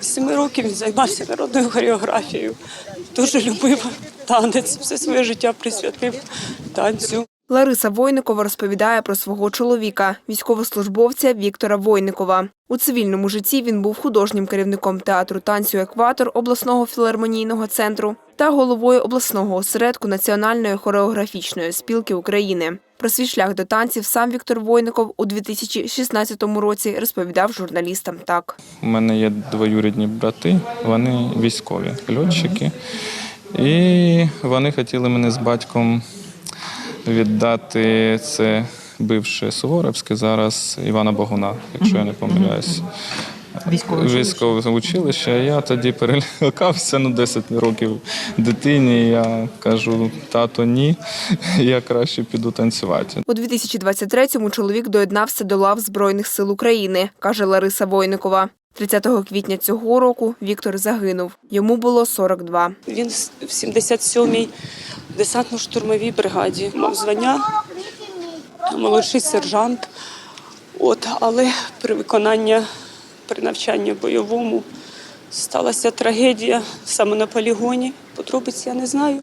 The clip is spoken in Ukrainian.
Семи років він займався народною хореографією. Дуже любив танець, все своє життя присвятив танцю. Лариса Войникова розповідає про свого чоловіка, військовослужбовця Віктора Войникова. У цивільному житті він був художнім керівником театру танцю Екватор обласного філармонійного центру та головою обласного осередку Національної хореографічної спілки України. Про свій шлях до танців сам Віктор Войников у 2016 році розповідав журналістам так. У мене є двоюрідні брати, вони військові льотчики. І вони хотіли мене з батьком віддати це бивше Суворовське, зараз Івана Богуна, якщо я не помиляюсь. Військове училище. Я тоді перелякався ну 10 років дитині. Я кажу, тато, ні, я краще піду танцювати. У 2023-му чоловік доєднався до лав Збройних сил України, каже Лариса Войникова. 30 квітня цього року Віктор загинув. Йому було 42. Він в 77-й десантно-штурмовій бригаді мав звання молодший сержант. От, але при виконанні, при навчанні бойовому сталася трагедія саме на полігоні. Подробиць я не знаю.